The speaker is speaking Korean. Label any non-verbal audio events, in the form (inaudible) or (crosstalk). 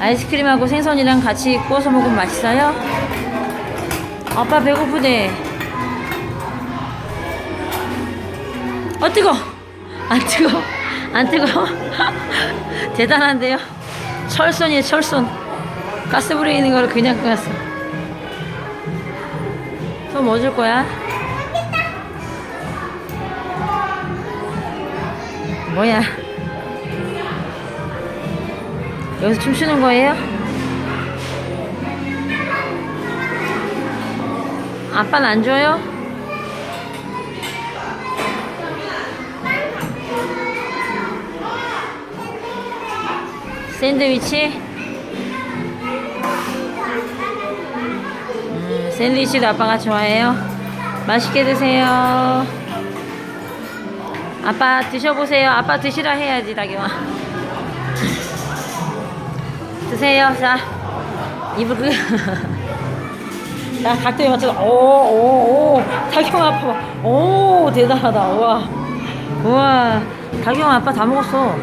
아이스크림하고 생선이랑 같이 구워서 먹으면 맛있어요? 아빠 배고프대. 어 뜨거. 안 뜨거. 안 뜨거. (laughs) 대단한데요. 철선이에요 철선. 가스 불에 있는 거를 그냥 끄었어. 또뭐 줄 거야? 뭐야? 여기서 춤추는 거예요? 아빠는 안 줘요? 샌드위치? 음, 샌드위치도 아빠가 좋아해요? 맛있게 드세요. 아빠 드셔보세요. 아빠 드시라 해야지, 다경아. 드세요. 자, 입을 그. 자, 각도에 맞춰서, 오, 오, 오. 다경아 아빠. 봐. 오, 대단하다. 우와. 우와. 다경아 아빠 다 먹었어. 어?